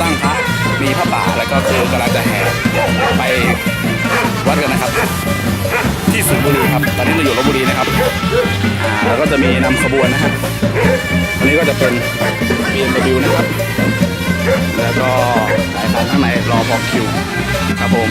สร้างพระมีพระป่าแล้วก็คือกำลังจะแห่ไปวัดกันนะครับ ที่สุบุรีครับ ตอนนี้เราอยู่ลบบุรีนะครับแล้วก็จะมีนำขบวนนะครับอันนี้ก็จะเป็นเบียนะครับ แล้วก็สายคันข้างในรอพอคิวครับผม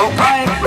no pride.